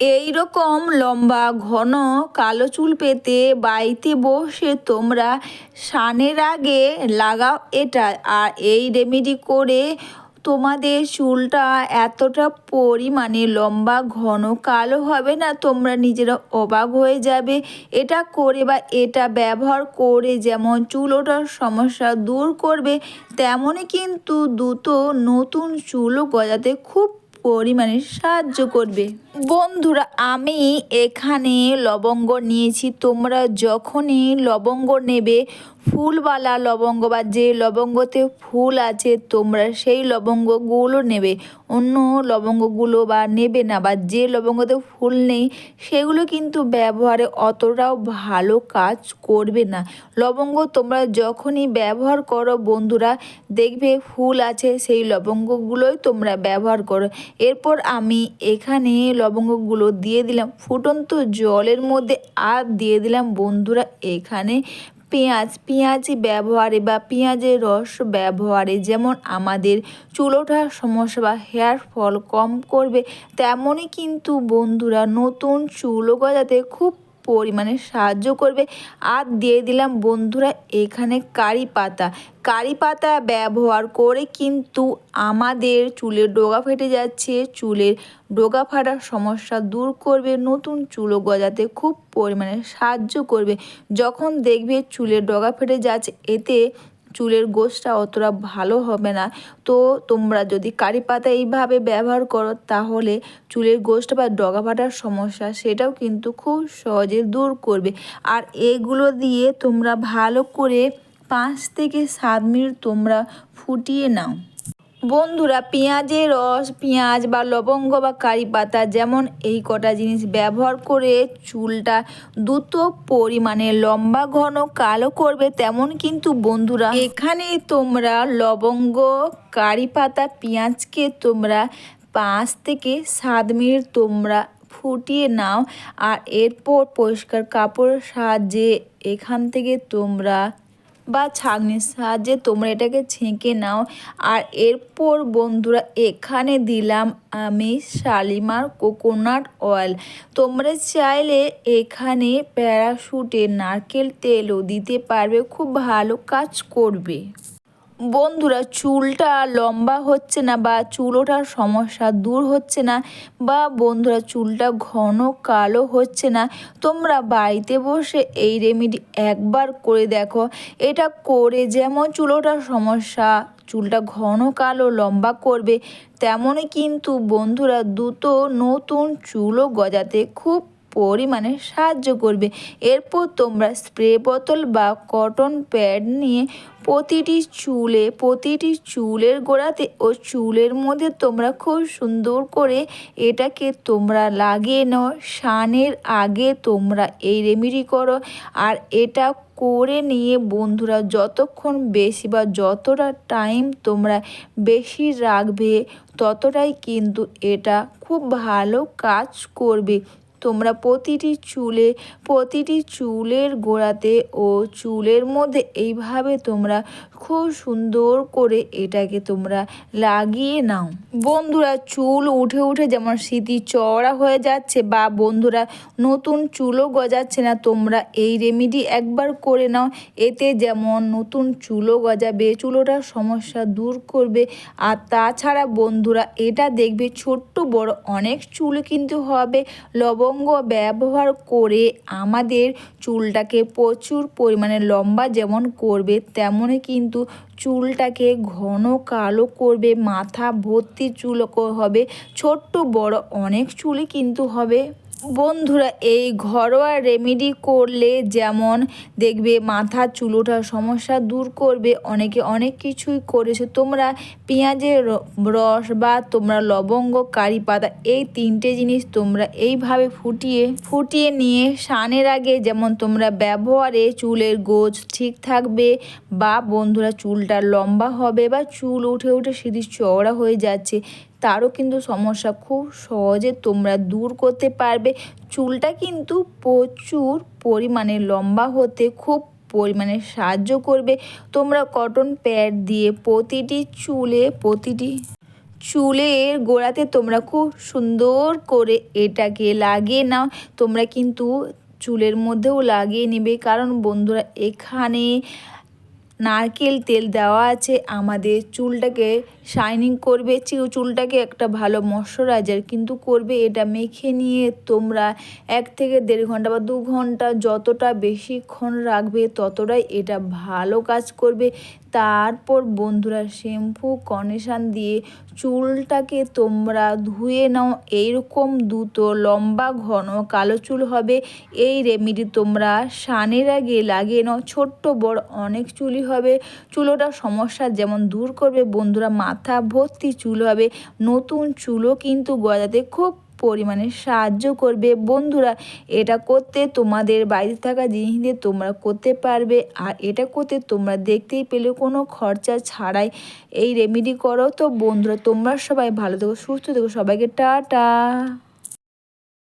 এই রকম লম্বা, ঘন, কালো চুল পেতে বাড়িতে বসে তোমরা স্নানের আগে লাগাও এটা। আর এই রেমেডি করে তোমাদের চুলটা এতটা পরিমাণে লম্বা, ঘন, কালো হবে না, তোমরা নিজেরা অবাক হয়ে যাবে। এটা করে বা এটা ব্যবহার করে যেমন চুল ওঠার সমস্যা দূর করবে, তেমনই কিন্তু দ্রুত নতুন চুলও গজাতে খুব পরিমাণে সাহায্য করবে। বন্ধুরা, আমি এখানে লবঙ্গ নিয়েছি। তোমরা যখনই লবঙ্গ নেবে, ফুলওয়ালা লবঙ্গ বা যে লবঙ্গতে ফুল আছে, তোমরা সেই লবঙ্গগুলো নেবে। অন্য লবঙ্গগুলো বা নেবে না বা যে লবঙ্গতে ফুল নেই, সেগুলো কিন্তু ব্যবহারে অতটাও ভালো কাজ করবে না। লবঙ্গ তোমরা যখনই ব্যবহার করো বন্ধুরা, দেখবে ফুল আছে, সেই লবঙ্গগুলোই তোমরা ব্যবহার করো। এরপর আমি এখানে লবঙ্গগুলো দিয়ে দিলাম। ফুটন্ত জলের মধ্যে আর দিয়ে দিলাম বন্ধুরা এখানে পেঁয়াজ। পেঁয়াজি ব্যবহারে বা পেঁয়াজের রস ব্যবহারে যেমন আমাদের চুল ওঠার সমস্যা বা হেয়ার ফল কম করবে, তেমনই কিন্তু বন্ধুরা নতুন চুলও গজাতে খুব পরিমাণে সাহায্য করবে। আর দিয়ে দিলাম বন্ধুরা এখানে কারি পাতা। কারি পাতা ব্যবহার করে কিন্তু আমাদের চুলের ডোগা ফেটে যাচ্ছে। চুলের ডোগা ফাটার সমস্যা দূর করবে। নতুন চুলও গজাতে খুব পরিমাণে সাহায্য করবে। যখন দেখবে চুলের ডগা ফেটে যাচ্ছে, এতে চুলের গোছটা অতটা ভালো হবে না। তো তোমরা যদি কারি পাতা এইভাবে ব্যবহার করো, তাহলে চুলের গোষ্ঠ বা ডগা ফাটার সমস্যা সেটাও কিন্তু খুব সহজে দূর করবে। আর এগুলো দিয়ে তোমরা ভালো করে পাঁচ থেকে সাত মিনিট তোমরা ফুটিয়ে নাও। বন্ধুরা, পেঁয়াজের রস, পেঁয়াজ বা লবঙ্গ বা কারি পাতা যেমন এই কটা জিনিস ব্যবহার করে চুলটা দ্রুত পরিমাণে লম্বা, ঘন, কালো করবে তেমন কিন্তু বন্ধুরা, এখানে তোমরা লবঙ্গ, কারি পাতা, পেঁয়াজকে তোমরা পাঁচ থেকে সাত মিনিট তোমরা ফুটিয়ে নাও আর এরপর পরিষ্কার কাপড়ের সাহায্যে এখান থেকে তোমরা বা ছাঁকনির সাহায্যে তোমরা এটাকে ছেঁকে নাও। আর এরপর বন্ধুরা, এখানে দিলাম আমি শালিমার কোকোনাট অয়েল। তোমরা চাইলে এখানে প্যারাশুটে নারকেল তেলও দিতে পারবে, খুব ভালো কাজ করবে। বন্ধুরা, চুলটা লম্বা হচ্ছে না বা চুল ওঠার সমস্যা দূর হচ্ছে না বা বন্ধুরা, চুলটা ঘন কালো হচ্ছে না, তোমরা বাড়িতে বসে এই রেমেডি একবার করে দেখো। এটা করে যেমন চুল ওঠার সমস্যা, চুলটা ঘন কালো, লম্বা করবে, তেমনই কিন্তু বন্ধুরা দ্রুত নতুন চুলও গজাতে খুব পরিমাণে সাহায্য করবে। এরপর তোমরা স্প্রে বোতল বা কটন প্যাড নিয়ে প্রতিটি চুলে, প্রতিটি চুলের গোড়াতে ও চুলের মধ্যে তোমরা খুব সুন্দর করে এটাকে তোমরা লাগিয়ে নাও। স্নানের আগে তোমরা এই রেমেডি করো আর এটা করে নিয়ে বন্ধুরা যতক্ষণ বেশি বা যতটা টাইম তোমরা বেশি রাখবে, ততটাই কিন্তু এটা খুব ভালো কাজ করবে। তোমরা প্রতিটি চুলে, প্রতিটি চুলের গোড়াতে ও চুলের মধ্যে এইভাবে তোমরা খুব সুন্দর করে এটাকে তোমরা লাগিয়ে নাও। বন্ধুরা, চুল উঠে উঠে যেমন স্মৃতি চওড়া হয়ে যাচ্ছে বা বন্ধুরা নতুন চুলও গজাচ্ছে না, তোমরা এই রেমিডি একবার করে নাও। এতে যেমন নতুন চুলও গজাবে চুলোটার সমস্যা দূর করবে। আর তাছাড়া বন্ধুরা, এটা দেখবে ছোট্ট বড় অনেক চুল কিন্তু হবে, লবঙ্গ ব্যবহার করে আমাদের চুলটাকে প্রচুর পরিমাণে লম্বা যেমন করবে, তেমনই কিন্তু চুলটাকে ঘন কালো করবে, মাথা ভর্তি চুল হবে, ছোট্ট বড় অনেক চুলই কিন্তু হবে। বন্ধুরা, এই ঘরোয়া রেমেডি করলে যেমন দেখবে মাথা, চুল ওঠার সমস্যা দূর করবে, অনেকে অনেক কিছুই করেছে। তোমরা পেঁয়াজের রস বা তোমরা লবঙ্গ, কারি পাতা, এই তিনটে জিনিস তোমরা এইভাবে ফুটিয়ে ফুটিয়ে নিয়ে স্নানের আগে যেমন তোমরা ব্যবহারে চুলের গোছ ঠিক থাকবে বা বন্ধুরা চুলটা লম্বা হবে বা চুল উঠে উঠে সিঁড়ি চওড়া হয়ে যাচ্ছে তারও কিন্তু সমস্যা। খুব সহজে তোমরা দূর করতে পারবে। চুলটা কিন্তু প্রচুর পরিমাণে লম্বা হতে খুব পরিমাণে সাহায্য করবে। তোমরা কটন প্যাড দিয়ে প্রতিটি চুলে, প্রতিটি চুলের গোড়াতে তোমরা খুব সুন্দর করে এটাকে লাগিয়ে নাও। তোমরা কিন্তু চুলের মধ্যেও লাগিয়ে নেবে। কারণ বন্ধুরা, এখানে নারকেল তেল দেওয়া আছে, আমাদের চুলটাকে শাইনিং করবে। চুলটাকে একটা ভালো ময়শ্চারাইজার কিন্তু করবে, এটা মেখে নিয়ে তোমরা এক থেকে দেড় ঘণ্টা বা দু ঘণ্টা যতটা বেশিক্ষণ রাখবে ততটাই এটা ভালো কাজ করবে। তারপর বন্ধুরা, শ্যাম্পু কন্ডিশন দিয়ে চুলটাকে তোমরা ধুয়ে নাও। এইরকম দুটো লম্বা, ঘন, কালো চুল হবে। এই রেমেডি তোমরা সানের আগে লাগিয়ে নাও। ছোট্ট, বড় অনেক চুলই হবে। চুলোটা সমস্যা যেমন দূর করবে, বন্ধুরা মাথা ভর্তি চুল হবে। নতুন চুলও কিন্তু গজাতে খুব পরিমাণে সাহায্য করবে। বন্ধুরা, এটা করতে তোমাদের বাড়িতে থাকা জিনিস দিয়ে তোমরা করতে পারবে। আর এটা করতে তোমরা দেখতেই পেলে কোনো খরচা ছাড়াই এই রেমেডি করো। তো বন্ধুরা, তোমরা সবাই ভালো থেকো, সুস্থ থেকো। সবাইকে টাটা।